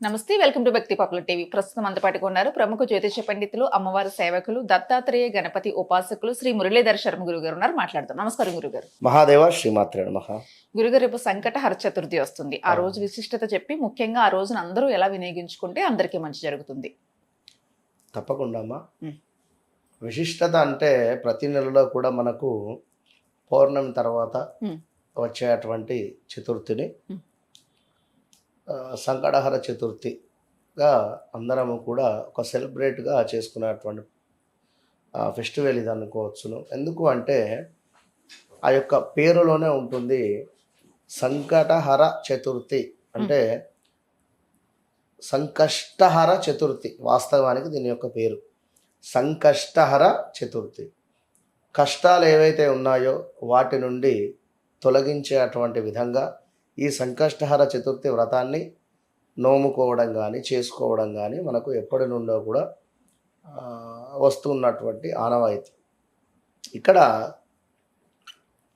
నమస్తే welcome to Bhakti popular TV. ప్రస్తుతం అంతపాటుగా ఉన్నారు ప్రముఖ జ్యోతిష పండితులు అమ్మవారి సేవకులు దత్తాత్రేయ గణపతి ఉపాసకులు శ్రీ మురళీధర్ శర్మ గురువు గారు ఉన్నారు. మాట్లాడదాం. నమస్కారం గురుగారు. మహాదేవ శ్రీమాత్రే నమః. గురుగారు రేపు సంకట హర చతుర్థి వస్తుంది. ఆ రోజు విశిష్టత చెప్పి ముఖ్యంగా ఆ రోజున అందరూ ఎలా వినియోగించుకుంటే అందరికీ మంచి జరుగుతుంది. తప్పకుండా అమ్మా. విశిష్టత అంటే ప్రతి నెలలో కూడా మనకు పౌర్ణమి తర్వాత. వచ్చేటువంటి చతుర్థిని సంకటహర చతుర్థిగా అందరము కూడా ఒక సెలబ్రేట్గా చేసుకునేటువంటి ఫెస్టివల్ ఇది అనుకోవచ్చును. ఎందుకు అంటే ఆ యొక్క పేరులోనే ఉంటుంది సంకటహర చతుర్థి. అంటే సంకష్టహర చతుర్థి వాస్తవానికి దీని యొక్క పేరు. సంకష్టహర చతుర్థి. కష్టాలు ఏవైతే ఉన్నాయో వాటి నుండి తొలగించేటువంటి విధంగా ఈ సంకష్టహర చతుర్థి వ్రతాన్ని నోముకోవడం కానీ చేసుకోవడం కానీ మనకు ఎప్పటి నుండో కూడా వస్తున్నటువంటి ఆనవాయితీ. ఇక్కడ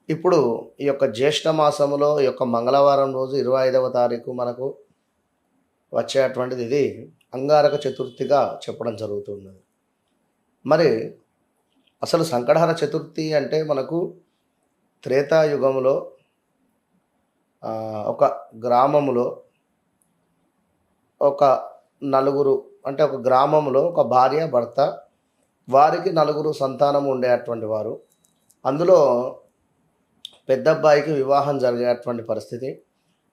ఇప్పుడు ఈ యొక్క జ్యేష్ఠ మాసములో ఈ యొక్క మంగళవారం రోజు ఇరవై ఐదవ తారీఖు మనకు వచ్చేటువంటిది ఇది అంగారక చతుర్థిగా చెప్పడం జరుగుతున్నది. మరి అసలు సంకటహర చతుర్థి అంటే మనకు త్రేతాయుగంలో ఒక గ్రామంలో ఒక నలుగురు అంటే ఒక గ్రామంలో ఒక భార్య భర్త వారికి నలుగురు సంతానం ఉండేటువంటి వారు. అందులో పెద్దబ్బాయికి వివాహం జరిగేటువంటి పరిస్థితి.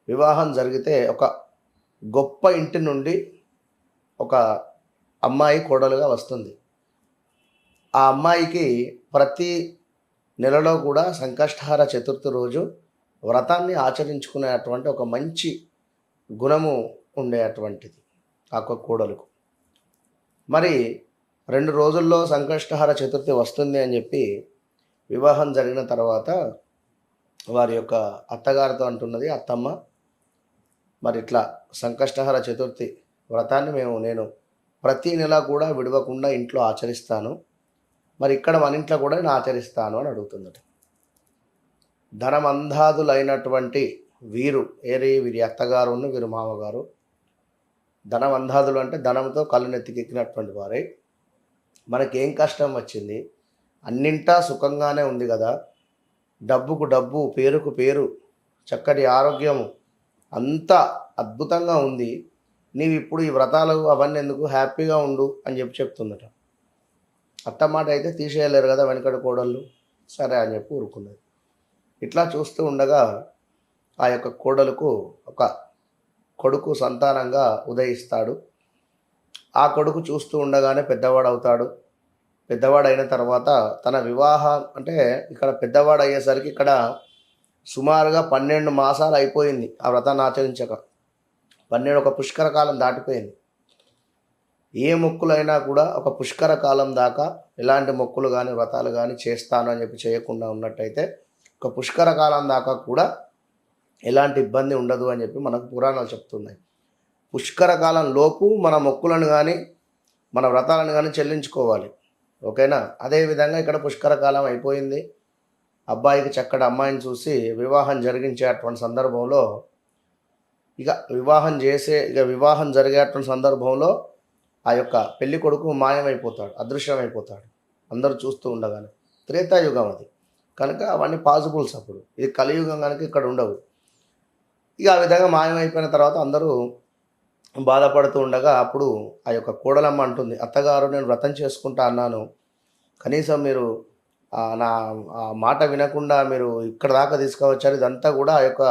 వివాహం జరిగితే ఒక గొప్ప ఇంటి నుండి ఒక అమ్మాయి కోడలుగా వస్తుంది. ఆ అమ్మాయికి ప్రతి నెలలో కూడా సంకష్టహార చతుర్థి రోజు వ్రతాన్ని ఆచరించుకునేటువంటి ఒక మంచి గుణము ఉండేటువంటిది ఆ కూడలకు. మరి రెండు రోజుల్లో సంకష్టహార చతుర్థి వస్తుంది అని చెప్పి వివాహం జరిగిన తర్వాత వారి యొక్క అత్తగారితో అంటున్నది అత్తమ్మ మరి ఇట్లా సంకష్టహర చతుర్థి వ్రతాన్ని మేము నేను ప్రతి నెల కూడా విడవకుండా ఇంట్లో ఆచరిస్తాను. మరి ఇక్కడ మన ఇంట్లో కూడా నేను ఆచరిస్తాను అని అడుగుతుందట. ధనమంధాదులైనటువంటి వీరు ఏరే వీరి అత్తగారును వీరు మామగారు. ధనమంధాదులు అంటే ధనంతో కళ్ళు నెత్తికెక్కినటువంటి వారే. మనకేం కష్టం వచ్చింది? అన్నింటా సుఖంగానే ఉంది కదా. డబ్బుకు డబ్బు పేరుకు పేరు చక్కటి ఆరోగ్యము అంతా అద్భుతంగా ఉంది. నీవు ఇప్పుడు ఈ వ్రతాలు అవన్నీ ఎందుకు హ్యాపీగా ఉండు అని చెప్పి చెప్తుందట. అత్త మాట అయితే తీసేయలేరు కదా వెనకటి కోడళ్ళు. సరే అని చెప్పి ఊరుకున్నది. ఇట్లా చూస్తూ ఉండగా ఆ యొక్క కోడలకు ఒక కొడుకు సంతానంగా ఉదయిస్తాడు. ఆ కొడుకు చూస్తూ ఉండగానే పెద్దవాడు అవుతాడు పెద్దవాడు అయిన తర్వాత తన వివాహం అంటే ఇక్కడ పెద్దవాడు అయ్యేసరికి ఇక్కడ సుమారుగా పన్నెండు మాసాలు అయిపోయింది ఆ వ్రతాన్ని ఆచరించక. పన్నెండు ఒక పుష్కర కాలం దాటిపోయింది. ఏ మొక్కులైనా కూడా ఒక పుష్కర కాలం దాకా ఎలాంటి మొక్కులు కానీ వ్రతాలు కానీ చేస్తాను అని చెప్పి చేయకుండా ఉన్నట్టయితే ఒక పుష్కర కాలం దాకా కూడా ఎలాంటి ఇబ్బంది ఉండదు అని చెప్పి మనకు పురాణాలు చెప్తున్నాయి. పుష్కర కాలం లోపు మన మొక్కులను కానీ మన వ్రతాలను కానీ చెల్లించుకోవాలి. ఓకేనా? అదేవిధంగా ఇక్కడ పుష్కర కాలం అయిపోయింది. అబ్బాయికి చక్కటి అమ్మాయిని చూసి వివాహం జరిగించేటువంటి సందర్భంలో ఇక వివాహం చేసే ఇక వివాహం జరిగేటువంటి సందర్భంలో ఆ యొక్క పెళ్ళి కొడుకు మాయమైపోతాడు అదృశ్యమైపోతాడు. అందరూ చూస్తూ ఉండగానే. త్రేతాయుగం అది. కనుక అవన్నీ పాజిబుల్స్ అప్పుడు. ఇది కలియుగం కనుక ఇక్కడ ఉండవు. ఇక ఆ విధంగా మాయమైపోయిన తర్వాత అందరూ బాధపడుతూ ఉండగా అప్పుడు ఆ యొక్క కోడలమ్మ అంటుంది అత్తగారు నేను వ్రతం చేసుకుంటా అన్నాను. కనీసం మీరు నా ఆ మాట వినకుండా మీరు ఇక్కడ దాకా తీసుకువచ్చారు. ఇదంతా కూడా ఆ యొక్క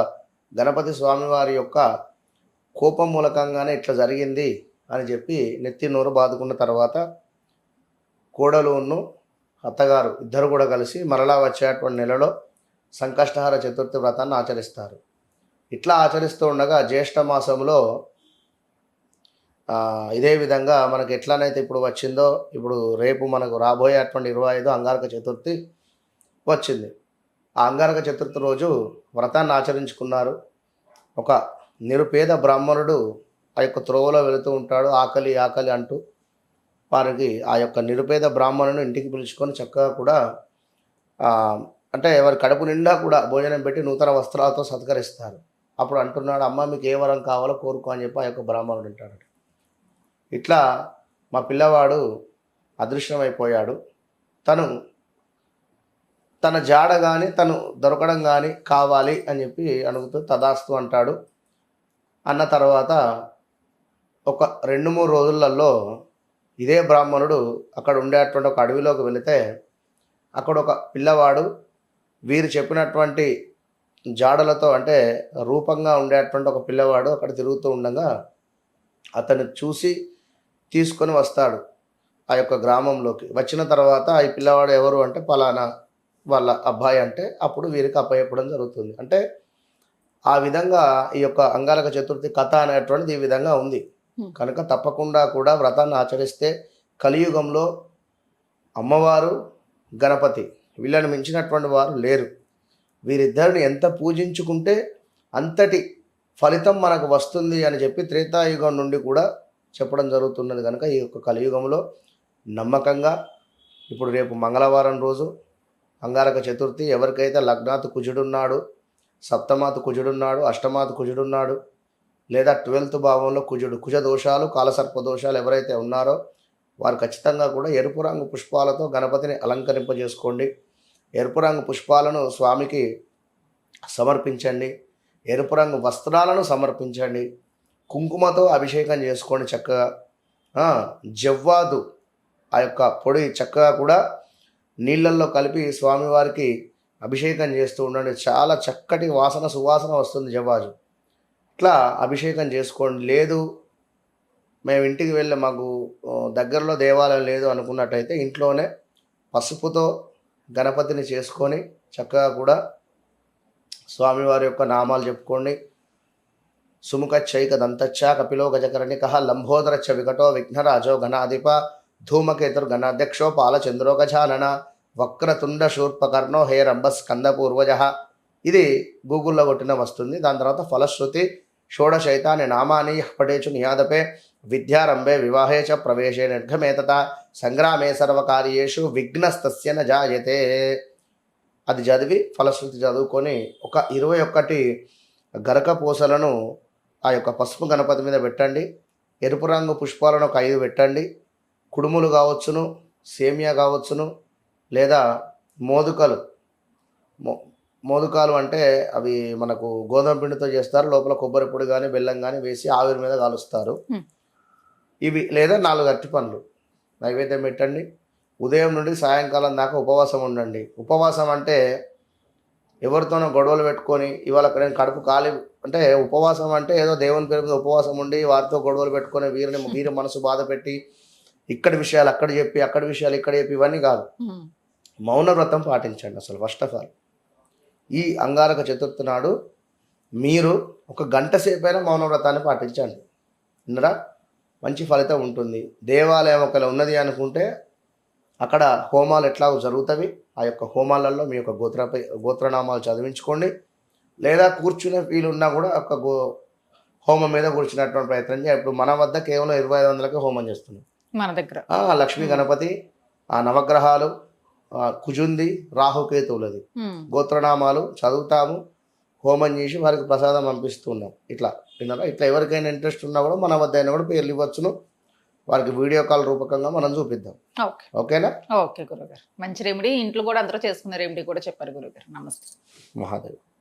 గణపతి స్వామివారి యొక్క కోపం మూలకంగానే ఇట్లా జరిగింది అని చెప్పి నెత్తి నోరు బాదుకున్న తర్వాత కోడలును అత్తగారు ఇద్దరు కూడా కలిసి మరలా వచ్చేటువంటి నెలలో సంకష్టహార చతుర్థి వ్రతాన్ని ఆచరిస్తారు. ఇట్లా ఆచరిస్తూ ఉండగా జ్యేష్ఠ మాసంలో ఇదే విధంగా మనకి ఎట్లానైతే ఇప్పుడు వచ్చిందో ఇప్పుడు రేపు మనకు రాబోయేటువంటి ఇరవై ఐదు అంగారక చతుర్థి వచ్చింది. ఆ అంగారక చతుర్థి రోజు వ్రతాన్ని ఆచరించుకున్నారు. ఒక నిరుపేద బ్రాహ్మణుడు ఆ యొక్క త్రోవలో వెళుతూ ఉంటాడు ఆకలి ఆకలి అంటూ వారికి ఆ యొక్క నిరుపేద బ్రాహ్మణుని ఇంటికి పిలుచుకొని చక్కగా కూడా అంటే వారి కడుపు నిండా కూడా భోజనం పెట్టి నూతన వస్త్రాలతో సత్కరిస్తారు. అప్పుడు అంటున్నాడు అమ్మ మీకు ఏ వరం కావాలో కోరుకో అని చెప్పి ఆ యొక్క బ్రాహ్మణుడు అంటాడు ఇట్లా మా పిల్లవాడు అదృశ్యమైపోయాడు. తను తన జాడ కానీ తను దొరకడం కానీ కావాలి అని చెప్పి అడుగుతూ తదాస్తు అంటాడు. అన్న తర్వాత ఒక రెండు మూడు రోజులలో ఇదే బ్రాహ్మణుడు అక్కడ ఉండేటువంటి ఒక అడవిలోకి వెళితే అక్కడ ఒక పిల్లవాడు వీరు చెప్పినటువంటి జాడలతో అంటే రూపంగా ఉండేటువంటి ఒక పిల్లవాడు అక్కడ తిరుగుతూ ఉండగా అతను చూసి తీసుకొని వస్తాడు ఆ యొక్క గ్రామంలోకి. వచ్చిన తర్వాత ఈ పిల్లవాడు ఎవరు అంటే పలానా వాళ్ళ అబ్బాయి అంటే అప్పుడు వీరికి అప్పయ్యప్పడం జరుగుతుంది. అంటే ఆ విధంగా ఈ యొక్క అంగారక చతుర్థి కథ అనేటువంటిది ఈ విధంగా ఉంది. కనుక తప్పకుండా కూడా వ్రతాన్ని ఆచరిస్తే కలియుగంలో అమ్మవారు గణపతి వీళ్ళని మించినటువంటి వారు లేరు. వీరిద్దరిని ఎంత పూజించుకుంటే అంతటి ఫలితం మనకు వస్తుంది అని చెప్పి త్రేతాయుగం నుండి కూడా చెప్పడం జరుగుతున్నది కనుక ఈ యొక్క కలియుగంలో నమ్మకంగా ఇప్పుడు రేపు మంగళవారం రోజు అంగారక చతుర్థి ఎవరికైతే లగ్నాత్ కుజుడున్నాడు సప్తమాత్ కుజుడున్నాడు అష్టమాత్ కుజుడున్నాడు లేదా ట్వెల్త్ భావంలో కుజుడు కుజ దోషాలు కాలసర్ప దోషాలు ఎవరైతే ఉన్నారో వారు ఖచ్చితంగా కూడా ఎరుపు రంగు పుష్పాలతో గణపతిని అలంకరింపజేసుకోండి. ఎరుపు రంగు పుష్పాలను స్వామికి సమర్పించండి. ఎరుపు రంగు వస్త్రాలను సమర్పించండి. కుంకుమతో అభిషేకం చేసుకోండి చక్కగా. జవ్వాదు ఆ యొక్క పొడి చక్కగా కూడా నీళ్ళల్లో కలిపి స్వామివారికి అభిషేకం చేస్తూ ఉండండి. చాలా చక్కటి వాసన సువాసన వస్తుంది జవ్వాజు అట్లా అభిషేకం చేసుకోండి. లేదు మేము ఇంటికి వెళ్ళి మాకు దగ్గరలో దేవాలయం లేదు అనుకున్నట్టయితే ఇంట్లోనే పసుపుతో గణపతిని చేసుకొని చక్కగా కూడా స్వామివారి యొక్క నామాలు చెప్పుకోండి. సుముఖచ్చైక దంతచ్చ కపిలో గజకర్ణిక లంబోదరచ్చ వికటో విఘ్నరాజో గణాధిప ధూమకేతురు గణాధ్యక్షో పాలచంద్రో గజానన వక్రతుండ శూర్పకర్ణో హే రంభ స్కంద పూర్వజ. ఇది గూగుల్లో కొట్టిన వస్తుంది. దాని తర్వాత ఫలశ్రుతి షోడశైతాని నామాని యః పఠేచు నియాదపే విద్యారంభే వివాహే చ ప్రవేశే నిర్ఘమేతత సంగ్రామే సర్వకార్యేషు విఘ్నస్తస్య జాయతే. అది చదివి ఫలశ్రుతి చదువుకొని ఒక ఇరవై ఒక్కటి గరక పూసలను ఆ యొక్క పసుపు గణపతి మీద పెట్టండి. ఎరుపు రంగు పుష్పాలను ఒక ఐదు పెట్టండి. కుడుములు కావచ్చును సేమియా కావచ్చును లేదా మోదుకలు మో మోదుకాలు అంటే అవి మనకు గోధుమ పిండితో చేస్తారు లోపల కొబ్బరి పొడి కానీ బెల్లం కానీ వేసి ఆవిరి మీద కాలుస్తారు. ఇవి లేదా నాలుగు అరటి పండ్లు. నైవేద్యం పెట్టండి. ఉదయం నుండి సాయంకాలం దాకా ఉపవాసం ఉండండి. ఉపవాసం అంటే ఎవరితోనో గొడవలు పెట్టుకొని ఇవాళ నేను కడుపు ఖాళీ అంటే ఉపవాసం అంటే ఏదో దేవుని పేరు మీద ఉపవాసం ఉండి వారితో గొడవలు పెట్టుకొని వీరిని వీరి మనసు బాధ పెట్టి ఇక్కడి విషయాలు అక్కడ చెప్పి అక్కడి విషయాలు ఇక్కడ చెప్పి ఇవన్నీ కాదు. మౌన వ్రతం పాటించండి అసలు ఫస్ట్ ఆఫ్ ఆల్ ఈ అంగారక చతుర్థి నాడు మీరు ఒక గంట సేపైనా మౌన వ్రతాన్ని పాటించండి. విన్నరా మంచి ఫలితం ఉంటుంది. దేవాలయం ఒకవేళ ఉన్నది అనుకుంటే అక్కడ హోమాలు ఎట్లా జరుగుతాయి. ఆ యొక్క హోమాలలో మీ యొక్క గోత్ర గోత్రనామాలు చదివించుకోండి. లేదా కూర్చునే వీలు ఉన్నా కూడా ఒక గో హోమం మీద కూర్చున్నటువంటి ప్రయత్నం చేయాలి ఇప్పుడు మన వద్ద కేవలం ఇరవై ఐదు వందలకే హోమం చేస్తున్నాం. మన దగ్గర. లక్ష్మీ గణపతి ఆ నవగ్రహాలు కుజుంది రాహుకేతువులది. గోత్రనామాలు చదువుతాము హోమం చేసి వారికి ప్రసాదం పంపిస్తున్నాం. ఇట్లా విన్నారా? ఇట్లా ఎవరికైనా ఇంట్రెస్ట్ ఉన్నా కూడా మన వద్ద అయినా కూడా పేర్లు ఇవ్వచ్చును. వారికి వీడియో కాల్ రూపకంగా మనం చూపిద్దాం. ఓకే. ఓకేనా? ఓకే గురుగారు. మంచి రెమెడీ ఇంట్లో కూడా అందరూ చేసుకునే రెమెడీ కూడా చెప్పారు గురుగారు. నమస్తే. మహాదేవ్.